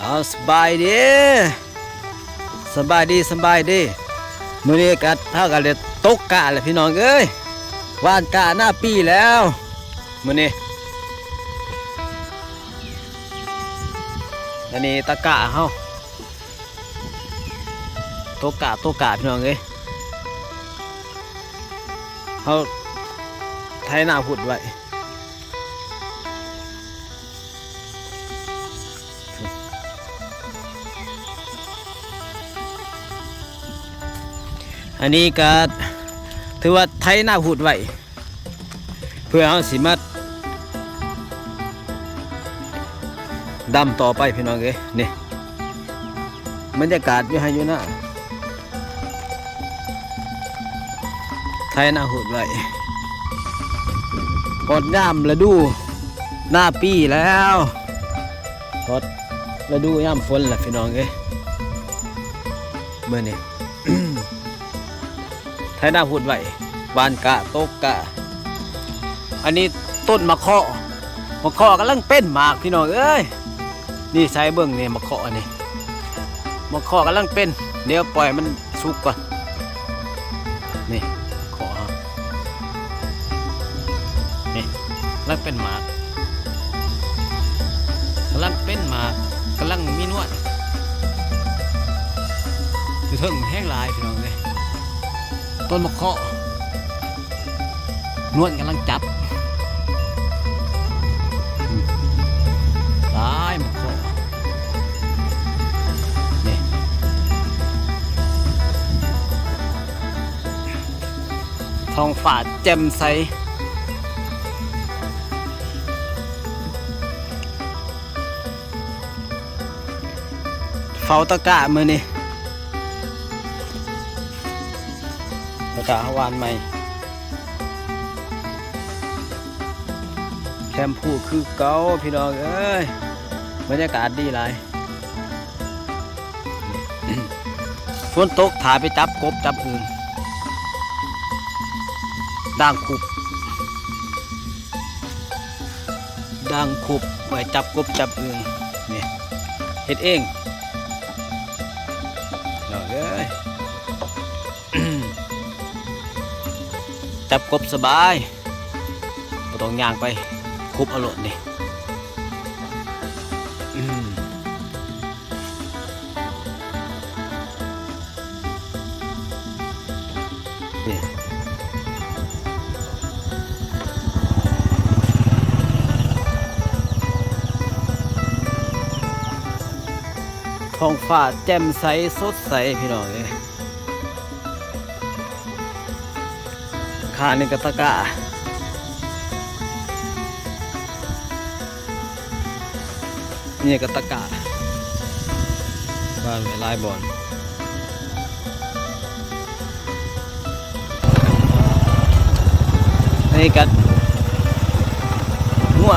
เอาสบายดีสบายดีสบายดีมื้อนี้ก็เท่ากันเลยตกกะแหละพี่น้องเอ้ยว่านกะหน้าปีแล้วมื้อนี้อันนี้ตะกะเฮาตกกะตกกะพี่น้องเอ้ยเฮาไทยหน้าพุดไว้ อันนี้ก็ถือว่าไทยหน้าพูดไว้เพื่อเอาสิมาดำต่อไปพี่น้องเอ้ยนี่บรรยากาศอยู่ให้อยู่น้าไทยหน้าพูดไว้กดย่ามฤดูหน้าปีแล้วกดฤดูย่ามฝนแหละพี่น้องเอ้ยเมื่อนี้ ไทยหน้าพูดไว้วานกะโตกกะ อันนี้ต้นมะเคาะมะเคาะกำลังเป็นหมากพี่น้องเอ้ยนี่ใช้เบื้องนี่มะเคาะนี่มะเคาะกำลังเป็นเดี๋ยวปล่อยมันสุกก่อนนี่มะเคาะครับนี่กำลังเป็นหมากกำลังเป็นหมากกำลังมีนวดอยู่เทิงแห้งลายพี่น้องเลย ต้นมะเคาะนวลกำลังจับตายมะเคาะนี่ทองฟ้าแจ่มใสเฝ้าตะกะมือนี่ ประกาวานใหม่แคมพูคือเก่าพี่น้องเอ้ยบรรยากาศดีหลายฝนตกถาไปจับกบจับอึ่งด่างขุบด่างขุบไว้จับกบจับอึ่งนี่เฮ็ดเองน้องเอ้ย จับกบสบายบ่ต้องย่างไปคุบเอารมณ์นี่อืมนี่ท้องฟ้าแจ่มใสสดใสพี่น้องเอ้ย ขานึ่กะตะกะนี่กะตะกะบ้านไลายบอลนี่กัดงัว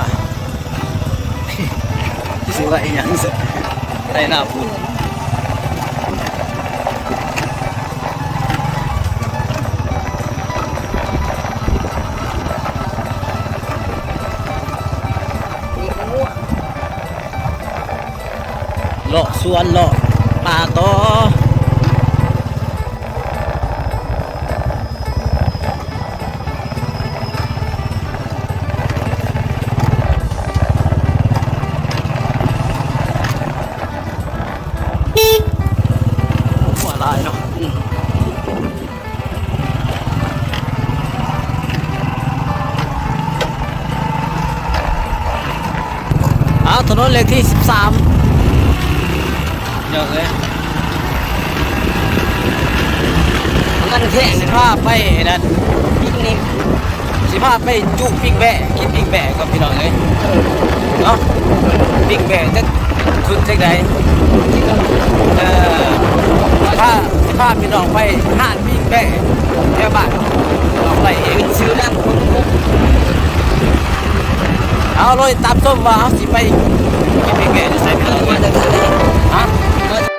สิว่าอีหยังสิไอ้หน้าพูด เลาะสวนเลาะป่าต่ออถนนเลขที่ 13 เยอะเลยมันแท่สิพาไปนั่นปิกนิกสิพาไปจุปิกแบะกินปิกแบะกับพี่น้องเลยเนาะปิกแบะจะชุดเท่าใดเออพาสิพาพี่น้องไปห้านปิกแบะแถวบ้านเอาไปเองซื้อนั่นเอาเลยตามส้มว่าเขาสิไป 你啊